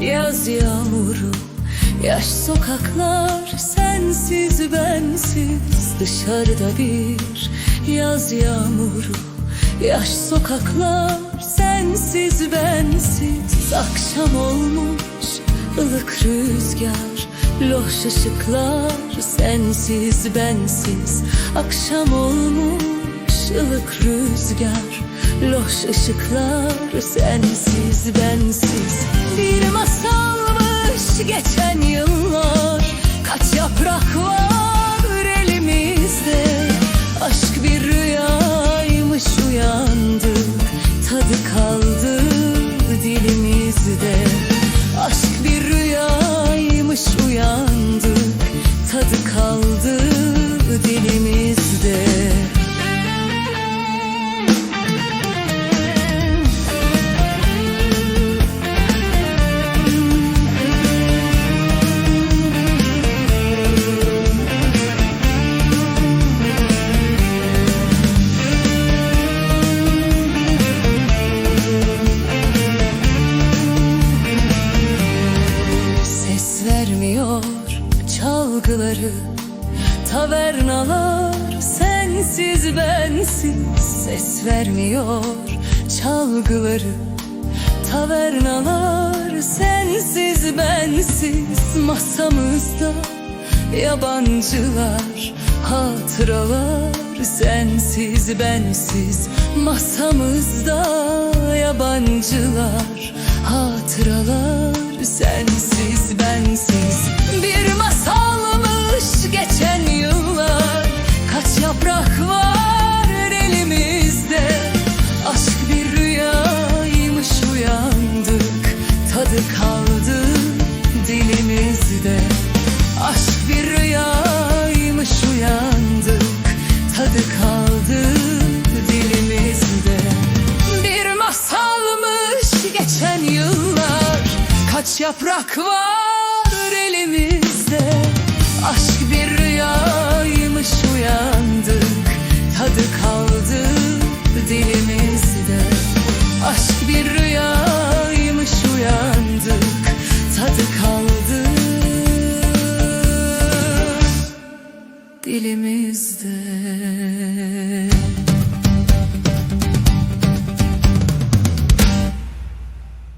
Yaz yağmuru Yaş sokaklar sensiz bensiz. Dışarıda bir yaz yağmuru Yaş sokaklar sensiz bensiz. Akşam olmuş ılık rüzgar Loş ışıklar sensiz bensiz. Akşam olmuş ılık rüzgar Loş ışıklar sensiz bensiz. Bir masalmış geçen yıllar. Kaç yaprak var elimizde? Aşk bir rüyaymış uyandık Tadı kaldı dilimizde. Aşk bir rüyaymış uyandık Tadı kaldı dilimizde çalgıları Tavernalar sensiz bensiz. Ses vermiyor çalgıları. Tavernalar sensiz bensiz. Masamızda yabancılar Hatıralar sensiz bensiz. Masamızda yabancılar Hatıralar sensiz bensiz. Bir dilimizde Aşk bir rüyaymış uyandık. Tadı kaldı dilimizde. Bir masalmış geçen yıllar. Kaç yaprak var elimizde. Aşk bir rüyaymış dilimizde